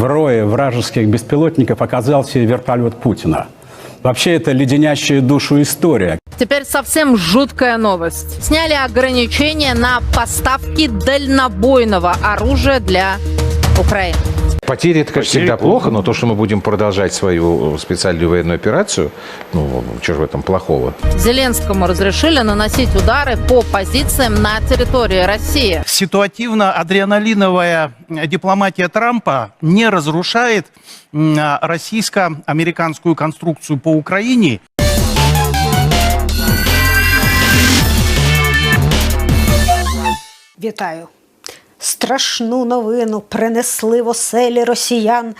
В рое вражеских беспилотников оказался вертолет Путина. Вообще это леденящая душу история. Теперь совсем жуткая новость. Сняли ограничения на поставки дальнобойного оружия для Украины. Потери это, конечно, всегда плохо, но то, что мы будем продолжать свою специальную военную операцию, ну, что же в этом плохого? Зеленскому разрешили наносить удары по позициям на территории России. Ситуативно-адреналиновая дипломатия Трампа не разрушает а, российско-американскую конструкцию по Украине. Вітаю Страшну новину принесли в оселі росіян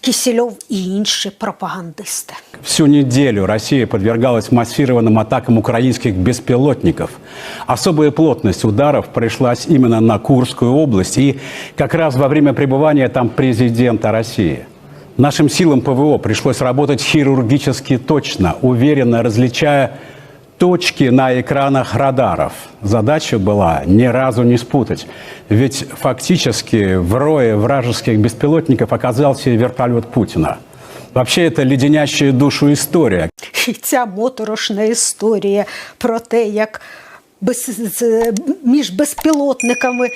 Кісільов і інші пропагандисти. Всю неделю Россия подвергалась массированным атакам украинских беспилотников. Особая плотность ударов пришлась именно на Курскую область и как раз во время пребывания там президента России. Нашим силам ПВО пришлось работать хирургически точно, уверенно различая точки на экранах радаров. Задача была ни разу не спутать. Ведь фактически в рое вражеских беспилотников оказался и вертолет Путина. Вообще это леденящая душу история. І ця моторошна історія про те, як без, між безпілотниками е,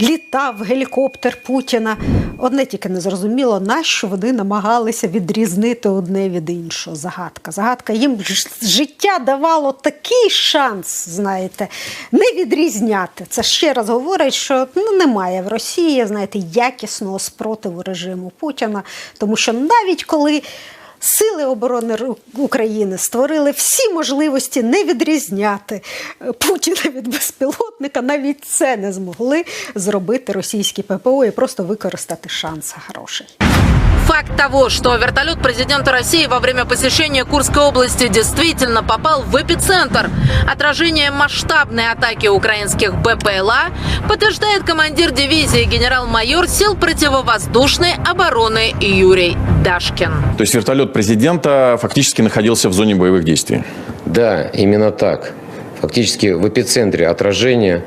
літав гелікоптер Путіна. Одне тільки не зрозуміло, нащо вони намагалися відрізнити одне від іншого. Загадка. Загадка їм життя давало такий шанс, знаєте, не відрізняти. Це ще раз говорить, що ну, немає в Росії, знаєте, якісного спротиву режиму Путіна, тому що навіть коли. Сили оборони України створили всі можливості не відрізняти Путіна від безпілотника. Навіть це не змогли зробити російські ППО і просто використати шанс грошей. Факт того, что вертолет президента России во время посещения Курской области действительно попал в эпицентр отражения масштабной атаки украинских БПЛА, подтверждает командир дивизии генерал-майор сил противовоздушной обороны Юрий Дашкин. То есть вертолет президента фактически находился в зоне боевых действий. Да, именно так. Фактически в эпицентре отражения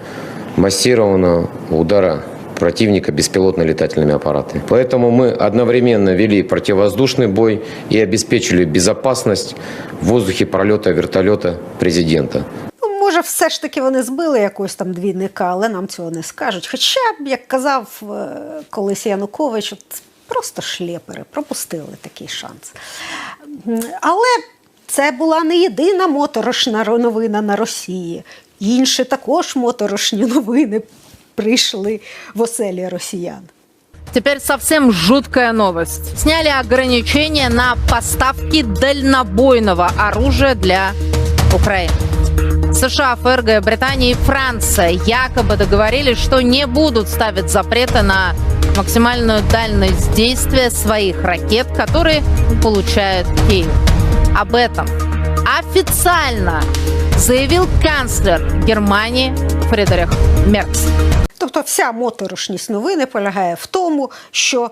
массированного удара противника беспилотно-летательными аппаратами. Поэтому мы одновременно вели противовоздушный бой и обеспечили безопасность в воздухе пролета вертолета президента. Ну, може, все ж таки вони збили якогось там двійника, але нам цього не скажуть. Хоча б, як казав е, колись Янукович, от просто шлєпери пропустили такий шанс. М, Але це була не єдина моторошна ро- новина на Росії. Інші також моторошні новини прийшли в оселі росіян. Теперь совсем жуткая новость. Сняли ограничения на поставки дальнобойного оружия для Украины. США, ФРГ, Британия и Франция якобы договорились, что не будут ставить запреты на максимальную дальность действия своих ракет, которые получает Киев. Об этом официально заявил канцлер Германии Фридрих Мерц. Тобто вся моторошність новини полягає в тому, що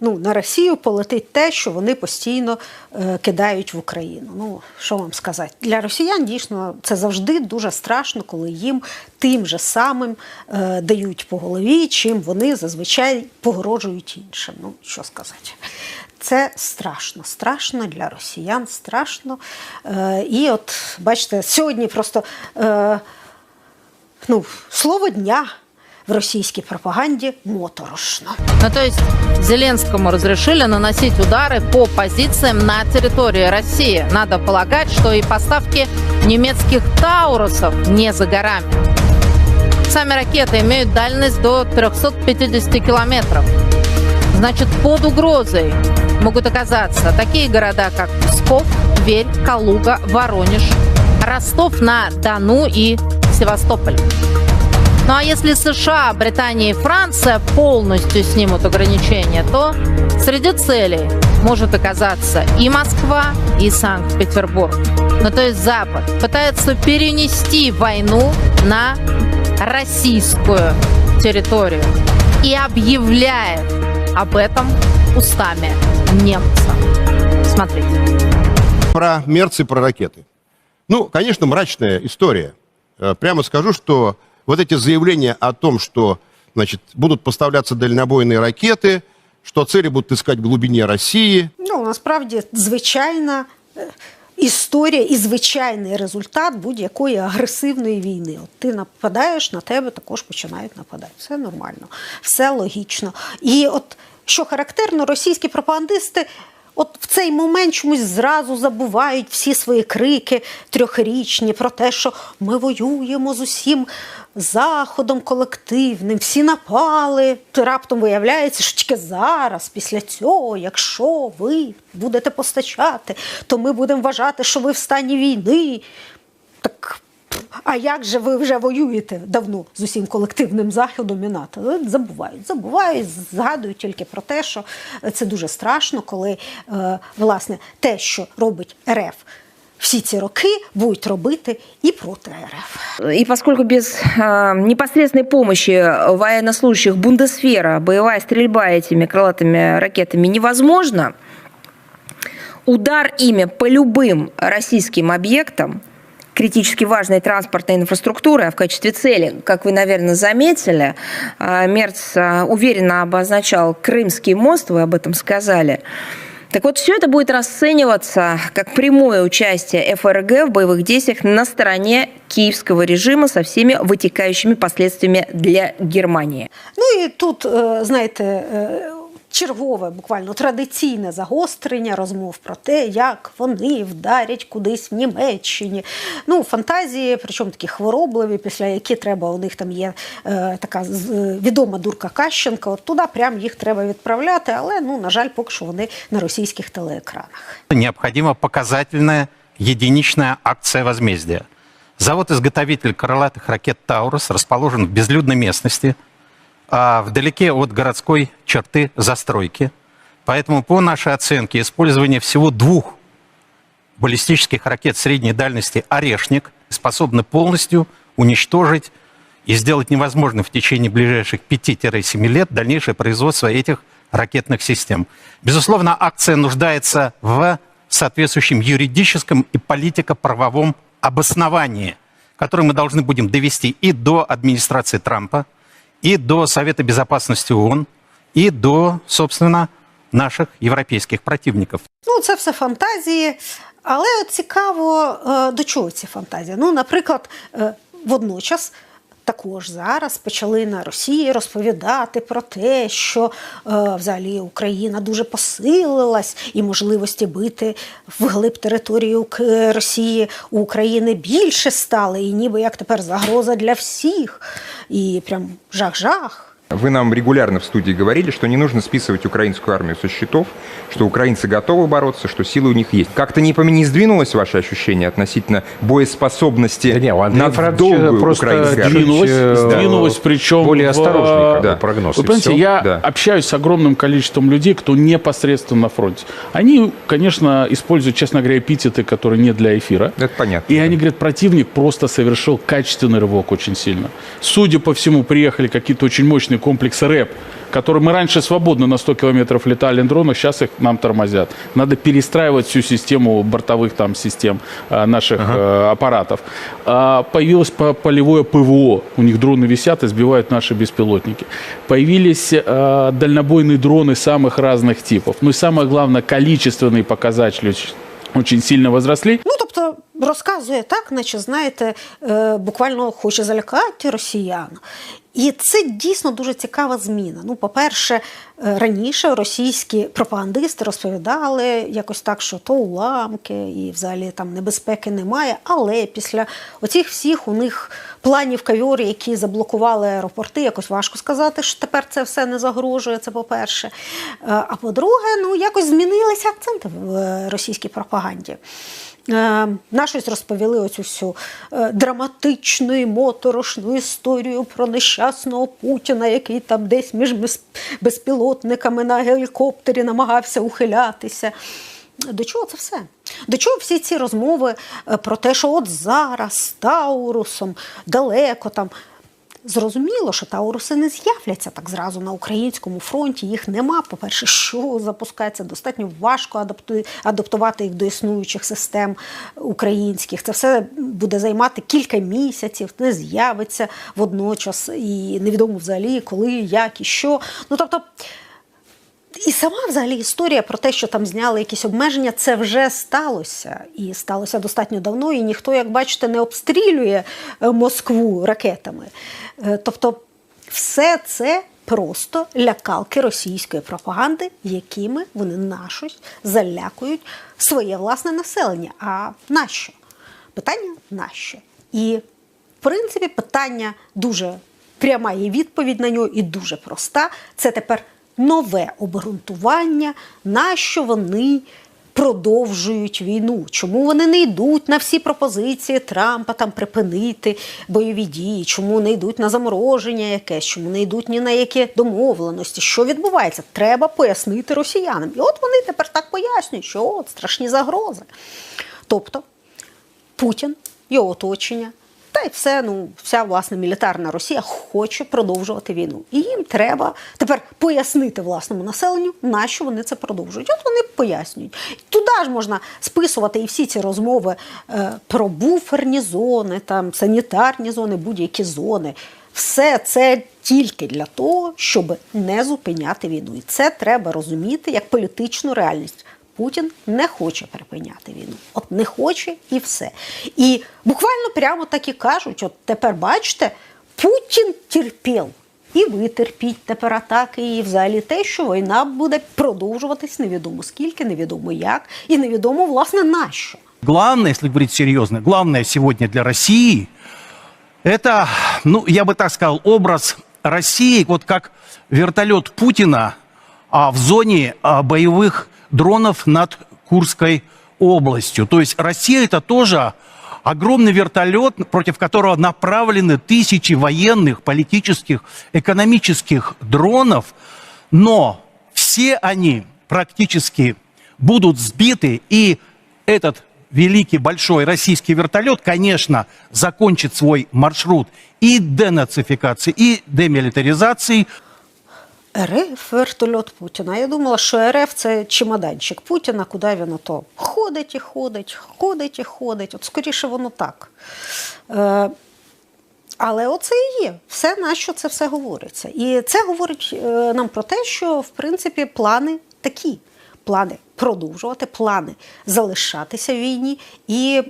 ну, на Росію полетить те, що вони постійно е, кидають в Україну. Ну, що вам сказати? Для росіян дійсно це завжди дуже страшно, коли їм тим же самим е, дають по голові, чим вони зазвичай погрожують іншим. Ну, що сказати. Це страшно, страшно для росіян, страшно. Е, і от бачите, сьогодні просто е, ну, слово дня в російській пропаганді моторошно. Ну, то есть Зеленскому разрешили наносить удары по позициям на территории России. Надо полагать, что и поставки немецких Таурусов не за горами. Сами ракеты имеют дальность до 350 километров. Значит, под угрозой могут оказаться такие города, как Псков, Тверь, Калуга, Воронеж, Ростов-на-Дону и Севастополь. Ну а если США, Британия и Франция полностью снимут ограничения, то среди целей может оказаться и Москва, и Санкт-Петербург. Ну то есть Запад пытается перенести войну на российскую территорию и объявляет об этом устами немца. Смотрите. про Мерц и про ракеты. Ну, конечно, мрачная история. Э, Прямо скажу, что вот эти заявления о том, что значит, будут поставляться дальнобойные ракеты, что цели будут искать в глубине России. Ну, насправді, звичайна е, історія і звичайний результат будь-якої агресивної війни. От ти нападаєш, на тебе також починають нападати. Все нормально, все логічно. І от що характерно, російські пропагандисти. От в цей момент чомусь зразу забувають всі свої крики трьохрічні про те, що ми воюємо з усім заходом колективним, всі напали. То раптом виявляється, що тільки зараз, після цього, якщо ви будете постачати, то ми будемо вважати, що ви в стані війни. Так, а як же ви вже воюєте давно з усім колективним заходом і НАТО? Але Забувають, забувають, згадують тільки про те, що це дуже страшно, коли е, власне те, що робить РФ всі ці роки, будуть робити і проти РФ. И поскольку без э, непосредственной помощи военнослужащих Бундесфера боевая стрельба этими крылатыми ракетами невозможна, удар ими по любым российским объектам критически важной транспортной инфраструктуры, а в качестве цели, как вы, наверное, заметили, э, Мерц э, уверенно обозначал Крымский мост, вы об этом сказали. Так вот, все это будет расцениваться как прямое участие ФРГ в боевых действиях на стороне киевского режима со всеми вытекающими последствиями для Германии. Ну і тут, е, знаєте, е, чергове, буквально традиційне загострення розмов про те, як вони вдарять кудись в Німеччині. Ну, фантазії, причому такі хворобливі, після які треба, у них там є е, така е, відома дурка Кащенка, от туди прям їх треба відправляти, але, ну, на жаль, поки що вони на російських телеекранах. Необходима показательная единичная акция возмездия. Завод-изготовитель крылатых ракет «Таурус» расположен в безлюдной местности, а вдалеке от городской черты застройки. Поэтому, по нашей оценке, использование всего двух баллистических ракет средней дальности «Орешник» способны полностью уничтожить и сделать невозможным в течение ближайших 5-7 лет дальнейшее производство этих ракетных систем. Безусловно, акция нуждается в соответствующем юридическом и политико-правовом обосновании, которое мы должны будем довести и до администрации Трампа, и до Совета Безопасности ООН, и до, собственно, наших европейских противников. Ну, це все фантазії. Але цікаво, е, до чого ці фантазії? Ну, наприклад, е, водночас. Також зараз почали на Росії розповідати про те, що е, взагалі Україна дуже посилилась і можливості бити вглиб території Росії у України більше стали, і ніби як тепер загроза для всіх. І прям жах-жах. Вы нам регулярно в студии говорили, что не нужно списывать украинскую армию со счетов, что украинцы готовы бороться, что силы у них есть. Как-то не, не сдвинулось ваше ощущение относительно боеспособности Да не, у Андрея на Францовича долгую просто украинской армии? двинулось, Сдвинулось, э, сдвинулось, причем более в, осторожный бы, Да. прогноз. Вы понимаете, я Да. общаюсь с огромным количеством людей, кто непосредственно на фронте. Они, конечно, используют, честно говоря, эпитеты, которые не для эфира. Это понятно. И да. они говорят, противник просто совершил качественный рывок очень сильно. Судя по всему, приехали какие-то очень мощные комплексы РЭП, которые мы раньше свободно на 100 километров летали на дронах, сейчас их нам тормозят. Надо перестраивать всю систему бортовых там систем э, наших э, аппаратов. А, появилось по- полевое ПВО. У них дроны висят и сбивают наши беспилотники. Появились э, дальнобойные дроны самых разных типов. Ну и самое главное, количественные показатели очень- очень сильно возросли. Ну, тобто розказує так, наче знаєте, е, буквально хоче залякати росіян. І це дійсно дуже цікава зміна. Ну, по-перше, е, раніше російські пропагандисти розповідали якось так, що то уламки і взагалі там небезпеки немає. Але після оцих всіх у них планів кавьорі, які заблокували аеропорти, якось важко сказати, що тепер це все не загрожує. Це по-перше. Е, А по-друге, ну якось змінилися акценти в е, російській пропаганді. Е, На щось розповіли оцю всю е, драматичну і моторошну історію про нещасного Путіна, який там десь між безпілотниками на гелікоптері намагався ухилятися. До чого це все? До чого всі ці розмови е, про те, що от зараз Таурусом далеко там. Зрозуміло, що Тауруси не з'являться так зразу на українському фронті. Їх нема. По-перше, що запускається, достатньо важко адапту- адаптувати їх до існуючих систем українських. Це все буде займати кілька місяців, не з'явиться водночас, і невідомо взагалі, коли, як і що. Ну тобто. І сама взагалі історія про те, що там зняли якісь обмеження, це вже сталося. І сталося достатньо давно, і ніхто, як бачите, не обстрілює е, Москву ракетами. Е, Тобто, все це просто лякалки російської пропаганди, якими вони нашось залякують своє власне населення. А нащо? Питання нащо? І в принципі, питання дуже пряма є відповідь на нього і дуже проста. Це тепер нове обґрунтування, на що вони продовжують війну. Чому вони не йдуть на всі пропозиції Трампа там припинити бойові дії? Чому не йдуть на замороження якесь? Чому не йдуть ні на які домовленості? Що відбувається? Треба пояснити росіянам. І от вони тепер так пояснюють, що от страшні загрози. Тобто Путін, його оточення, та й все, ну, вся власне мілітарна Росія хоче продовжувати війну. І їм треба тепер пояснити власному населенню, на що вони це продовжують. От вони пояснюють. Туди ж можна списувати і всі ці розмови е, про буферні зони, там санітарні зони, будь-які зони. Все це тільки для того, щоб не зупиняти війну. І це треба розуміти як політичну реальність. Путін не хоче припиняти війну. От не хоче і все. І буквально прямо так і кажуть: от тепер бачите, Путін терпів. І ви терпіть тепер атаки, і взагалі те, що війна буде продовжуватись невідомо скільки, невідомо як, і невідомо, власне, на що. Главное, если говорить серьезно, главное сегодня для России, это, ну, я бы так сказал, образ России, вот как вертолет Путина а, в зоне а, боевых Дронов над Курской областью. То есть Россия это тоже огромный вертолет, против которого направлены тысячи военных, политических, экономических дронов, но все они практически будут сбиты, и этот великий большой российский вертолет, конечно, закончит свой маршрут и денацификации, и демилитаризации, РФ вертольот Путіна. Я думала, що РФ це чемоданчик Путіна, куди він ото ходить і ходить, ходить і ходить. От скоріше воно так. Е, але оце і є. Все на що це все говориться. І це говорить е, нам про те, що в принципі плани такі. Плани продовжувати, плани залишатися в війні. І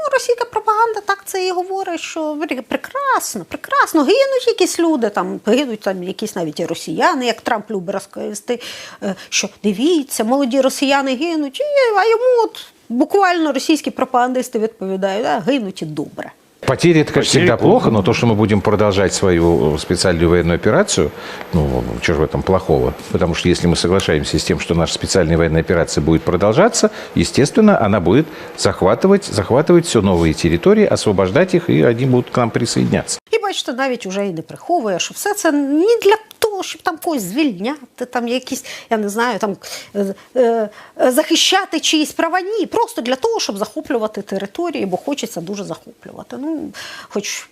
ну, російська пропаганда так це і говорить, що прекрасно, прекрасно, гинуть якісь люди, там гинуть там якісь навіть і росіяни, як Трамп любить розказати, е, що дивіться, молоді росіяни гинуть, і, а йому от буквально російські пропагандисти відповідають, а, гинуть і добре. Потери, это, конечно, всегда плохо, но то, что мы будем продолжать свою специальную военную операцию, ну, что же в этом плохого? Потому что если мы соглашаемся с тем, что наша специальная военная операция будет продолжаться, естественно, она будет захватывать, захватывать все новые территории, освобождать их, и они будут к нам присоединяться. І бачите, навіть уже і не приховує, що все це не для щоб там когось звільняти, там якісь, я не знаю, там е, е, захищати чиїсь права. Ні, просто для того, щоб захоплювати території, бо хочеться дуже захоплювати. Ну, хоч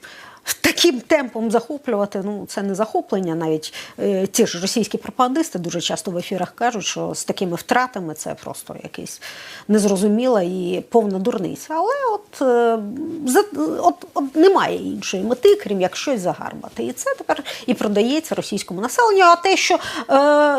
таким темпом захоплювати, ну це не захоплення. Навіть е, ті ж російські пропагандисти дуже часто в ефірах кажуть, що з такими втратами це просто якийсь незрозуміла і повна дурниця. Але от, е, от, от немає іншої мети, крім як щось загарбати. І це тепер і продається російському населенню. А те, що е,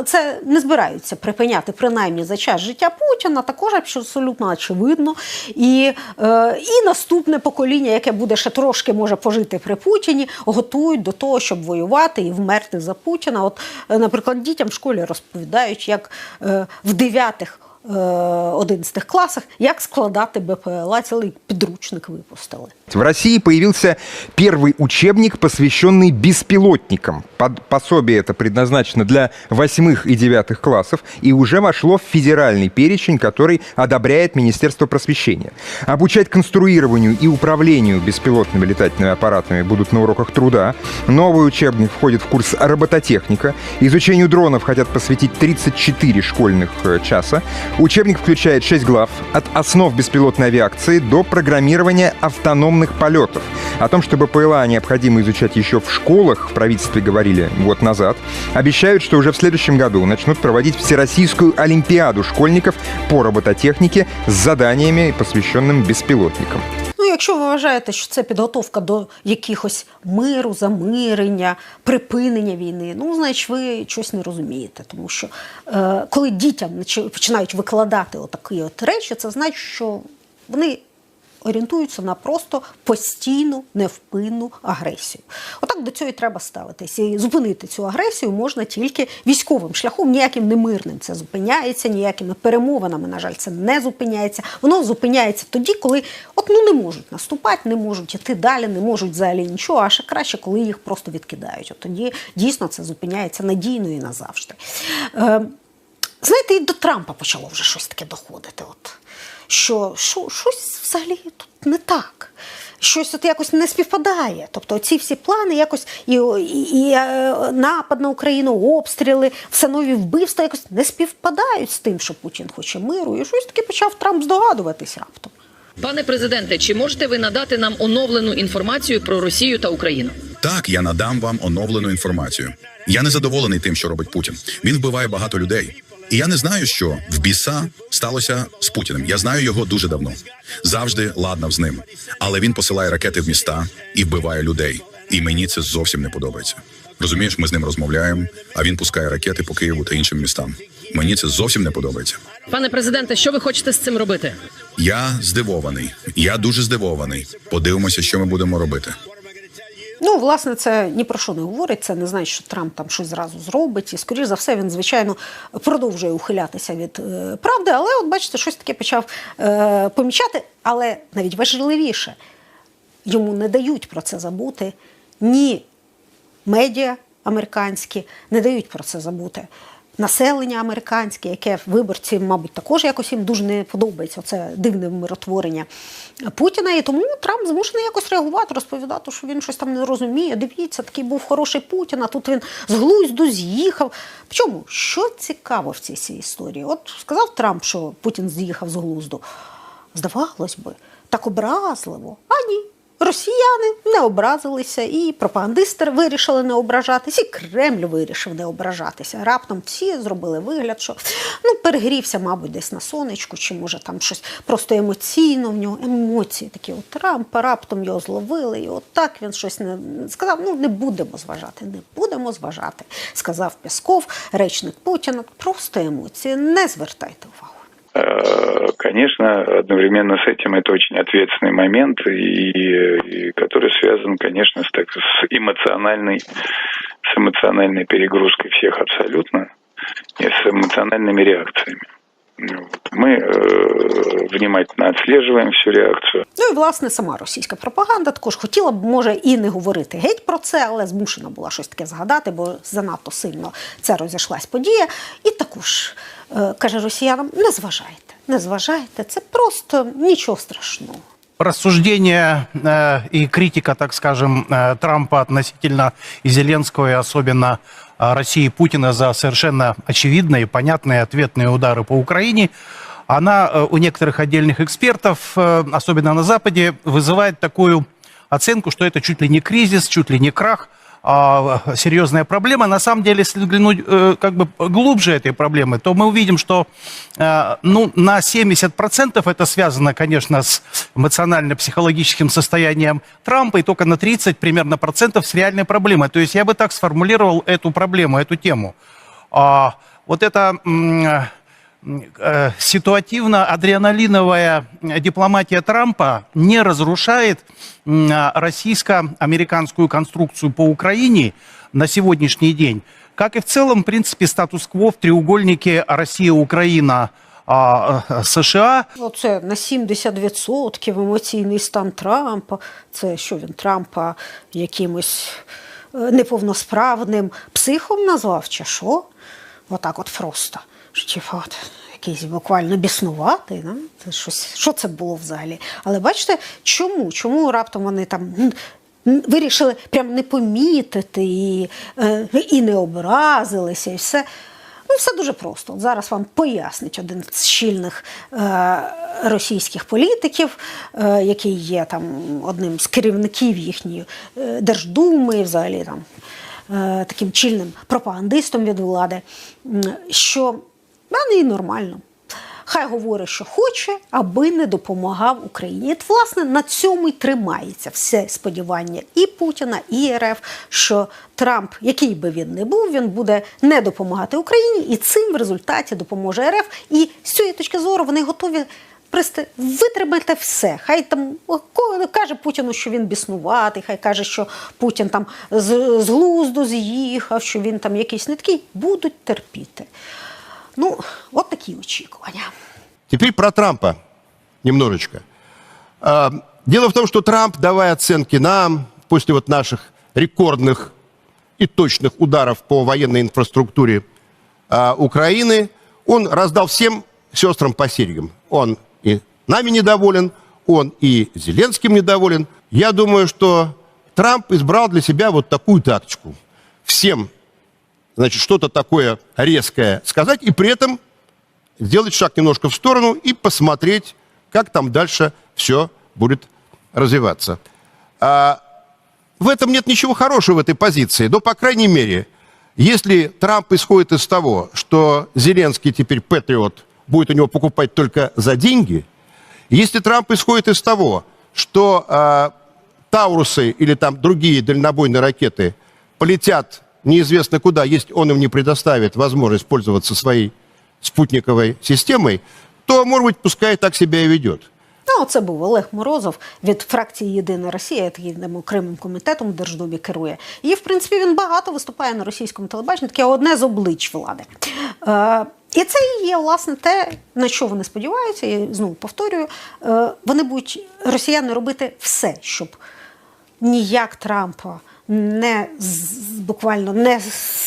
це не збираються припиняти принаймні за час життя Путіна, також абсолютно очевидно. І, е, і наступне покоління, яке буде ще трошки може пожити при Путіні, готують до того, щоб воювати і вмерти за Путіна. От, е, наприклад, дітям в школі розповідають, як е, в дев'ятих. 11 классах, як складати БПЛА, цілий підручник випустили. В России появился первый учебник, посвященный беспилотникам. Под- Пособие это предназначено для восьмых и девятых классов и уже вошло в федеральный перечень, который одобряет Министерство просвещения. Обучать конструированию и управлению беспилотными летательными аппаратами будут на уроках труда. Новый учебник входит в курс робототехника. Изучению дронов хотят посвятить 34 школьных э, часа. Учебник включает 6 глав от основ беспилотной авиации до программирования автономных полетов. О том, что БПЛА необходимо изучать еще в школах, в правительстве говорили год назад. Обещают, что уже в следующем году начнут проводить Всероссийскую Олимпиаду школьников по робототехнике с заданиями, посвященным беспилотникам. Якщо ви вважаєте, що це підготовка до якихось миру, замирення, припинення війни, ну, значить, ви щось не розумієте. Тому що е, коли дітям починають викладати отакі от речі, це значить, що вони орієнтуються на просто постійну невпинну агресію. Отак до цього і треба ставитися. І зупинити цю агресію можна тільки військовим шляхом, ніяким не мирним це зупиняється, ніякими перемовинами, на жаль, це не зупиняється. Воно зупиняється тоді, коли от ну не можуть наступати, не можуть іти далі, не можуть взагалі нічого, а ще краще, коли їх просто відкидають. От тоді дійсно це зупиняється надійно і назавжди. Е, знаєте, і до Трампа почало вже щось таке доходити. От що, що щось взагалі тут не так. Щось от якось не співпадає. Тобто ці всі плани якось і, і, і е, напад на Україну, обстріли, все нові вбивства якось не співпадають з тим, що Путін хоче миру. І щось таки почав Трамп здогадуватись раптом. Пане президенте, чи можете ви надати нам оновлену інформацію про Росію та Україну? Так, я надам вам оновлену інформацію. Я не задоволений тим, що робить Путін. Він вбиває багато людей. І я не знаю, що в біса сталося з Путіним. Я знаю його дуже давно. Завжди ладнав з ним. Але він посилає ракети в міста і вбиває людей. І мені це зовсім не подобається. Розумієш, ми з ним розмовляємо, а він пускає ракети по Києву та іншим містам. Мені це зовсім не подобається. Пане президенте, що ви хочете з цим робити? Я здивований. Я дуже здивований. Подивимося, що ми будемо робити. Ну, власне, це ні про що не говорить. Це не значить, що Трамп там щось зразу зробить. І, скоріш за все, він, звичайно, продовжує ухилятися від е, правди. Але, от бачите, щось таке почав е, помічати. Але навіть важливіше, йому не дають про це забути ні медіа американські, не дають про це забути. Населення американське, яке виборці, мабуть, також якось їм дуже не подобається це дивне миротворення Путіна. І тому Трамп змушений якось реагувати, розповідати, що він щось там не розуміє. Дивіться, такий був хороший Путін, а тут він з глузду з'їхав. Чому? Що цікаво в цій всій історії? От сказав Трамп, що Путін з'їхав з глузду. Здавалось би, так образливо. А ні. Росіяни не образилися, і пропагандисти вирішили не ображатися, і Кремль вирішив не ображатися. Раптом всі зробили вигляд, що ну перегрівся, мабуть, десь на сонечку, чи може там щось просто емоційно в нього емоції такі. От Трампа раптом його зловили, і от так він щось не сказав. Ну не будемо зважати, не будемо зважати, сказав Песков, речник Путіна. Просто емоції, не звертайте увагу. Конечно, одновременно с этим это очень ответственный момент, и, и который связан, конечно, с, так, с эмоциональной, с эмоциональной перегрузкой всех абсолютно и с эмоциональными реакциями. Вот. Мы э, внимательно отслеживаем всю реакцію. Ну і власне сама російська пропаганда також хотіла б, може, і не говорити геть про це, але змушена була щось таке згадати, бо занадто сильно це розійшлась подія. І також е, каже росіянам: не зважайте, Не зважайте, це просто нічого страшного. рассуждения э, и критика, так скажем, э, Трампа относительно и Зеленского, и особенно э, России и Путина за совершенно очевидные, понятные ответные удары по Украине, она э, у некоторых отдельных экспертов, э, особенно на Западе, вызывает такую оценку, что это чуть ли не кризис, чуть ли не крах, а, серьезная проблема. На самом деле, если взглянуть э, как бы глубже этой проблемы, то мы увидим, что э, ну, на 70% это связано, конечно, с эмоционально-психологическим состоянием Трампа, и только на 30 примерно процентов с реальной проблемой. То есть я бы так сформулировал эту проблему, эту тему. А, вот это ситуативно-адреналиновая дипломатия Трампа не разрушает российско-американскую конструкцию по Украине на сегодняшний день, как и в целом, в принципе, статус-кво в треугольнике Россия-Украина э, США. Оце на 70% емоційний стан Трампа. Це що він Трампа якимось е, неповносправним психом назвав, чи що? Отак от просто. Що, Типу, якийсь буквально біснуватий. Да? Це щось, що це було взагалі? Але бачите, чому? Чому раптом вони там. Вирішили прям не помітити і, е, і не образилися, і все. Ну, все дуже просто. Зараз вам пояснить один з щільних е, російських політиків, е, який є там одним з керівників їхньої е, Держдуми, взагалі там е, таким чільним пропагандистом від влади, що і нормально. Хай говорить, що хоче, аби не допомагав Україні. От, власне, на цьому й тримається все сподівання і Путіна, і РФ, що Трамп, який би він не був, він буде не допомагати Україні, і цим в результаті допоможе РФ. І з цієї точки зору вони готові. Просто витримайте все. Хай там каже Путіну, що він біснуватий, хай каже, що Путін там з, з глузду з'їхав, що він там якийсь не такий. Будуть терпіти. Ну, от такі очікування. Теперь про Трампа немножечко. А, Дело в том, что Трамп, давая оценки нам, после вот наших рекордных и точных ударов по военной инфраструктуре а, Украины, он раздал всем сестрам по серьгам. Он и нами недоволен, он и Зеленским недоволен. Я думаю, что Трамп избрал для себя вот такую тактику. Всем, значит, что-то такое резкое сказать, и при этом сделать шаг немножко в сторону и посмотреть, как там дальше все будет развиваться. А, в этом нет ничего хорошего в этой позиции, но, по крайней мере, если Трамп исходит из того, что Зеленский теперь патриот, будет у него покупать только за деньги, если Трамп исходит из того, что а, Таурусы или там другие дальнобойные ракеты полетят неизвестно куда, если он им не предоставит возможность пользоваться своей спутниковой системой, то, может быть, пускай так себя и ведет. Ну, це був Олег Морозов від фракції Єдина Росія, який окремим комітетом в Держдумі керує. І, в принципі, він багато виступає на російському телебаченні, таке одне з облич влади. Е, і це і є, власне, те, на що вони сподіваються. Я знову повторюю, е, вони будуть росіяни робити все, щоб ніяк Трампа не буквально не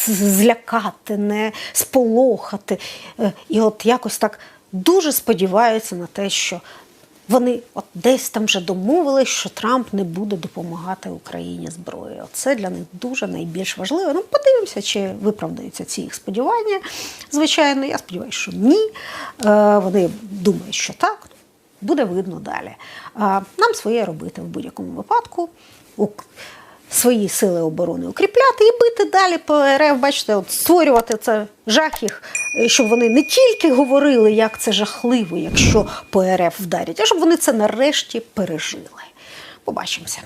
злякати, не сполохати. Е, І от якось так дуже сподіваються на те, що вони от десь там вже домовились, що Трамп не буде допомагати Україні зброєю. Це для них дуже найбільш важливо. Ну, подивимося, чи виправдаються ці їх сподівання. Звичайно, я сподіваюся, що ні. Е, Вони думають, що так. Буде видно далі. Нам своє робити в будь-якому випадку. Свої сили оборони укріпляти і бити далі по РФ, бачите, от створювати це жах їх, е, щоб вони не тільки говорили, як це жахливо, якщо по РФ вдарять, а щоб вони це нарешті пережили. Побачимося.